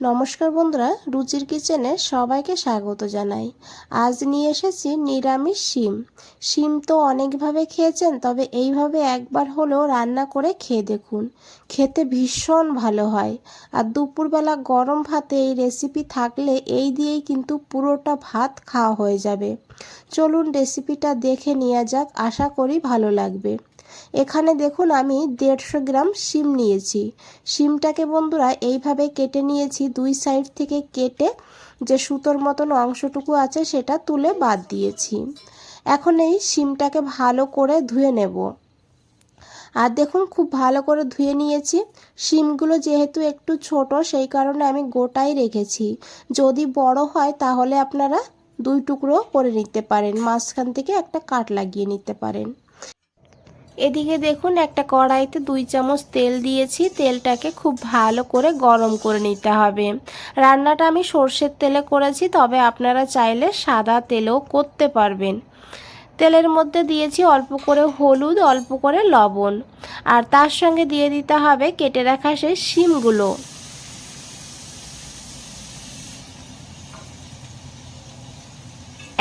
নমস্কার বন্ধুরা, রুচির কিচেনে সবাইকে স্বাগত জানাই। আজ নিয়ে এসেছি নিরামিষ শিম। শিম তো অনেকভাবে খেয়েছেন, তবে এইভাবে একবার হলেও রান্না করে খেয়ে দেখুন। খেতে ভীষণ ভালো হয়। আর দুপুরবেলা গরম ভাতে এই রেসিপি থাকলে এই দিয়েই কিন্তু পুরোটা ভাত খাওয়া হয়ে যাবে। চলুন রেসিপিটা দেখে নেওয়া যাক, আশা করি ভালো লাগবে। এখানে দেখুন আমি দেড়শো গ্রাম শিম নিয়েছি। শিমটাকে বন্ধুরা এইভাবে কেটে নিয়েছি, দুই সাইড থেকে কেটে যে সুতোর মতন অংশটুকু আছে সেটা তুলে বাদ দিয়েছি। এখন এই শিমটাকে ভালো করে ধুয়ে নেব। আর দেখুন খুব ভালো করে ধুয়ে নিয়েছি। শিমগুলো যেহেতু একটু ছোট, সেই কারণে আমি গোটাই রেখেছি। যদি বড় হয় তাহলে আপনারা দুই টুকরো করে নিতে পারেন, মাঝখান থেকে একটা কাট লাগিয়ে নিতে পারেন। এদিকে দেখুন, একটা কড়াইতে দুই চামচ তেল দিয়েছি। তেলটাকে খুব ভালো করে গরম করে নিতে হবে। রান্নাটা আমি সর্ষের তেলে করেছি, তবে আপনারা চাইলে সাদা তেলেও করতে পারবেন। তেলের মধ্যে দিয়েছি অল্প করে হলুদ, অল্প করে লবণ। আর তার সঙ্গে দিয়ে দিতে হবে কেটে রাখা সেই শিমগুলো।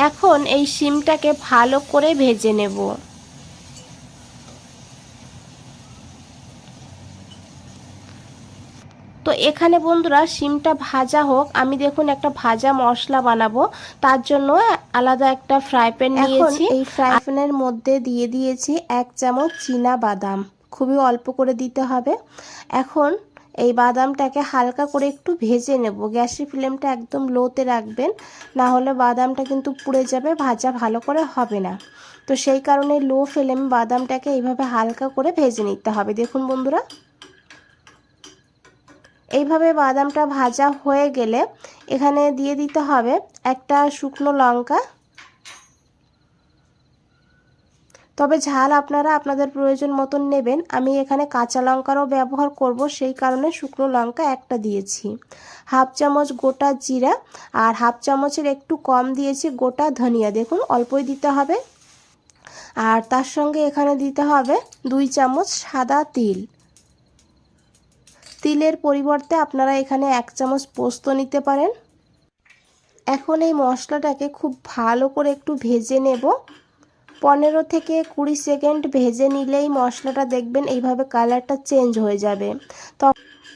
এখন এই শিমটাকে ভালো করে ভেজে নেব। তো এখানে বন্ধুরা শিমটা ভাজা হোক আমি দেখুন একটা ভাজা মশলা বানাবো। তার জন্য আলাদা একটা ফ্রাই প্যান নিয়েছি। এই ফ্রাই প্যানের মধ্যে দিয়ে দিয়েছি এক চামচ চীনা বাদাম। খুবই অল্প করে দিতে হবে। এখন এই বাদামটাকে হালকা করে একটু ভেজে নেব। গ্যাসের ফ্লেমটা একদম লোতে রাখবেন না হলে বাদামটা কিন্তু পুড়ে যাবে ভাজা ভালো করে হবে না। তো সেই কারণে লো ফ্লেমে বাদামটাকে এইভাবে হালকা করে ভেজে নিতে হবে। দেখুন বন্ধুরা। এইভাবে বাদামটা ভাজা হয়ে গেলে এখানে দিয়ে দিতে হবে একটা শুকনো লঙ্কা। তবে ঝাল আপনারা আপনাদের প্রয়োজন মতন নেবেন। আমি এখানে কাঁচা লঙ্কারও ব্যবহার করব, সেই কারণে শুকনো লঙ্কা একটা দিয়েছি। হাফ চামচ গোটা জিরা আর হাফ চামচের একটু কম দিয়েছি গোটা ধনিয়া। দেখুন, অল্পই দিতে হবে। আর তার সঙ্গে এখানে দিতে হবে দুই চামচ সাদা তিল। তিলের পরিবর্তে আপনারা এখানে এক চামচ পোস্ত নিতে পারেন। এখন এই মশলাটাকে খুব ভালো করে একটু ভেজে নেব। পনেরো থেকে কুড়ি সেকেন্ড ভেজে নিলেই মশলাটা দেখবেন এইভাবে কালারটা চেঞ্জ হয়ে যাবে।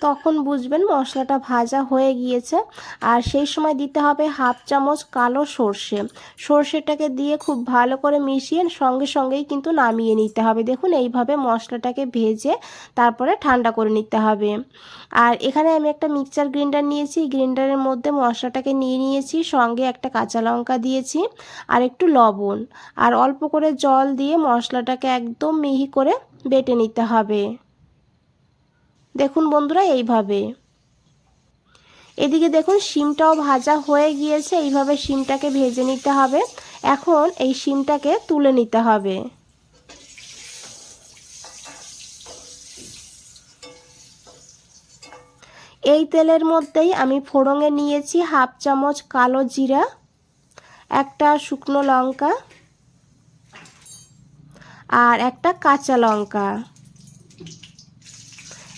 তখন বুঝবেন মশলাটা ভাজা হয়ে গিয়েছে। আর সেই সময় দিতে হবে হাফ চামচ কালো সর্ষে। সর্ষেটাকে দিয়ে খুব ভালো করে মিশিয়ে সঙ্গে সঙ্গেই কিন্তু নামিয়ে নিতে হবে। দেখুন, এইভাবে মশলাটাকে ভেজে তারপরে ঠান্ডা করে নিতে হবে। আর এখানে আমি একটা মিক্সচার গ্রিন্ডার নিয়েছি। গ্রিন্ডারের মধ্যে মশলাটাকে নিয়ে নিয়েছি, সঙ্গে একটা কাঁচা লঙ্কা দিয়েছি আর একটু লবণ। আর অল্প করে জল দিয়ে মশলাটাকে একদম মিহি করে বেটে নিতে হবে। দেখুন বন্ধুরা, এইভাবে। এদিকে দেখুন, শিমটাও ভাজা হয়ে গিয়েছে, এইভাবে শিমটাকে ভেজে নিতে হবে। এখন এই শিমটাকে তুলে নিতে হবে। এই তেলের মধ্যেই আমি ফোড়ঙে নিয়েছি হাফ চামচ কালো জিরা, একটা শুকনো লঙ্কা, আর একটা কাঁচা লঙ্কা।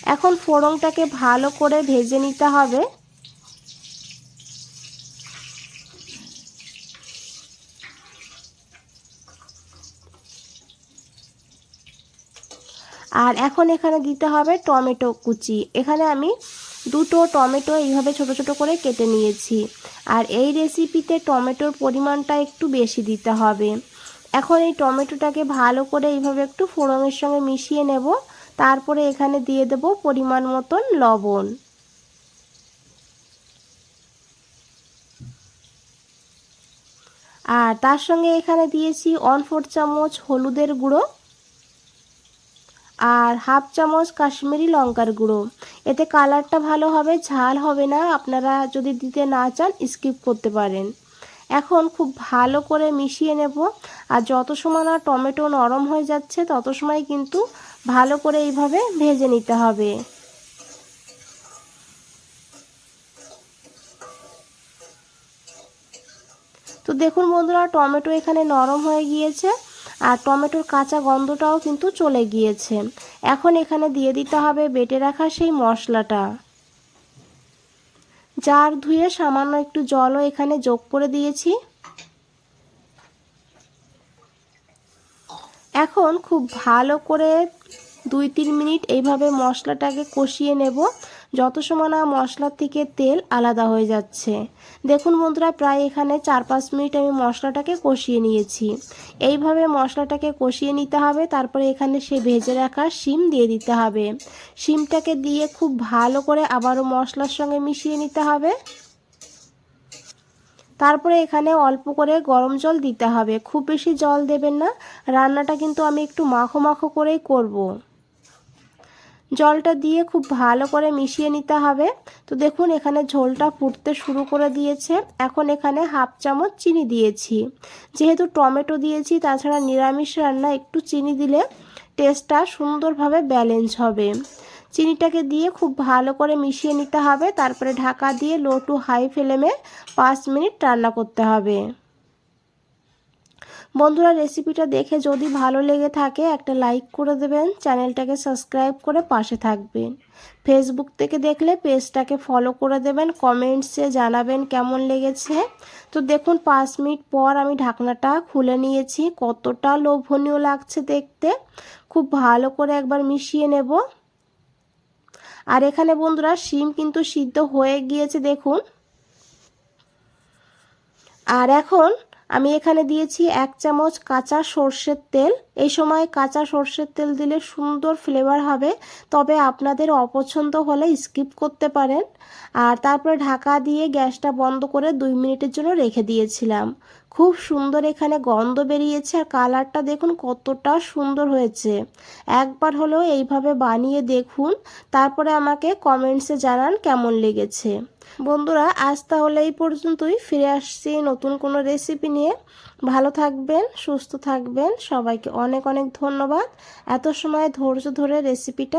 এখন ফোড়নটাকে ভালো করে ভেজে নিতে হবে। আর এখন এখানে দিতে হবে টমেটো কুচি। এখানে আমি দুটো টমেটো এইভাবে ছোট ছোট করে কেটে নিয়েছি। আর এই রেসিপিতে টমেটোর পরিমাণটা একটু বেশি দিতে হবে। এখন এই টমেটোটাকে ভালো করে এইভাবে একটু ফোড়নের সঙ্গে মিশিয়ে নেব। তারপরে এখানে দিয়ে দেব পরিমাণ মতন লবণ। আর তার সঙ্গে এখানে দিয়েছি ওয়ান ফোর চামচ হলুদের গুঁড়ো আর হাফ চামচ কাশ্মীরি লঙ্কার গুঁড়ো। এতে কালারটা ভালো হবে, ঝাল হবে না। আপনারা যদি দিতে না চান স্কিপ করতে পারেন। এখন খুব ভালো করে মিশিয়ে নেব। আর যত সময় না টমেটো নরম হয়ে যাচ্ছে, তত সময় কিন্তু ভালো করে এইভাবে ভেজে নিতে হবে। তো দেখুন বন্ধুরা, টমেটো এখানে নরম হয়ে গিয়েছে আর টমেটোর কাঁচা গন্ধটাও কিন্তু চলে গিয়েছে। এখন এখানে দিয়ে দিতে হবে বেটে রাখা সেই মশলাটা। জার ধুয়ে সামান্য একটু জলও এখানে যোগ করে দিয়েছি। এখন খুব ভালো করে দুই তিন মিনিট এইভাবে মশলাটাকে কষিয়ে নেব। যত সময় না মশলার থেকে তেল আলাদা হয়ে যাচ্ছে। দেখুন বন্ধুরা, প্রায় এখানে চার পাঁচ মিনিট আমি মশলাটাকে কষিয়ে নিয়েছি। এইভাবে মশলাটাকে কষিয়ে নিতে হবে, তারপরে এখানে সে ভেজে রাখা শিম দিয়ে দিতে হবে। শিমটাকে দিয়ে খুব ভালো করে আবারও মশলার সঙ্গে মিশিয়ে নিতে হবে। তারপরে এখানে অল্প করে গরম জল দিতে হবে। খুব বেশি জল দেবেন না। রান্নাটা কিন্তু আমি একটু মাখো মাখো করেই করব। জলটা দিয়ে খুব ভালো করে মিশিয়ে নিতে হবে। তো দেখুন, এখানে ঝোলটা ফুটতে শুরু করে দিয়েছে। এখন এখানে হাফ চামচ চিনি দিয়েছি। যেহেতু টমেটো দিয়েছি, তাছাড়া নিরামিষ রান্না একটু চিনি দিলে টেস্টটা সুন্দরভাবে ব্যালেন্স হবে। চিনিটাকে দিয়ে খুব ভালো করে মিশিয়ে নিতে হবে। তারপরে ঢাকা দিয়ে লো টু হাই ফ্লেমে পাঁচ মিনিট রান্না করতে হবে। বন্ধুরা রেসিপিটা দেখে যদি ভালো লেগে থাকে, একটা লাইক করে দেবেন। চ্যানেলটাকে সাবস্ক্রাইব করে পাশে থাকবেন। ফেসবুক থেকে দেখলে পেজটাকে ফলো করে দেবেন। কমেন্টসে জানাবেন কেমন লেগেছে। তো দেখুন, পাঁচ মিনিট পর আমি ঢাকনাটা খুলে নিয়েছি। কতটা লোভনীয় লাগছে দেখতে। খুব ভালো করে একবার মিশিয়ে নেব। আর এখানে বন্ধুরা শিম কিন্তু সিদ্ধ হয়ে গিয়েছে, দেখুন। আর এখন আমি এখানে দিয়েছি এক চামচ কাঁচা সর্ষের তেল। এই সময় কাঁচা সর্ষের তেল দিলে সুন্দর ফ্লেভার হবে। তবে আপনাদের অপছন্দ হলে স্কিপ করতে পারেন। আর তারপরে ঢাকা দিয়ে গ্যাসটা বন্ধ করে দুই মিনিটের জন্য রেখে দিয়েছিলাম। খুব সুন্দর এখানে গন্ধ বেরিয়েছে আর কালারটা দেখুন কতটা সুন্দর হয়েছে। একবার হলেও এইভাবে বানিয়ে দেখুন। তারপরে আমাকে কমেন্টসে জানান কেমন লেগেছে। বন্ধুরা, আজ তাহলে এই পর্যন্তই। ফিরে আসছি নতুন কোনো রেসিপি নিয়ে। ভালো থাকবেন সুস্থ থাকবেন। সবাইকে অনেক অনেক ধন্যবাদ। এত সময় ধৈর্য ধরে রেসিপিটা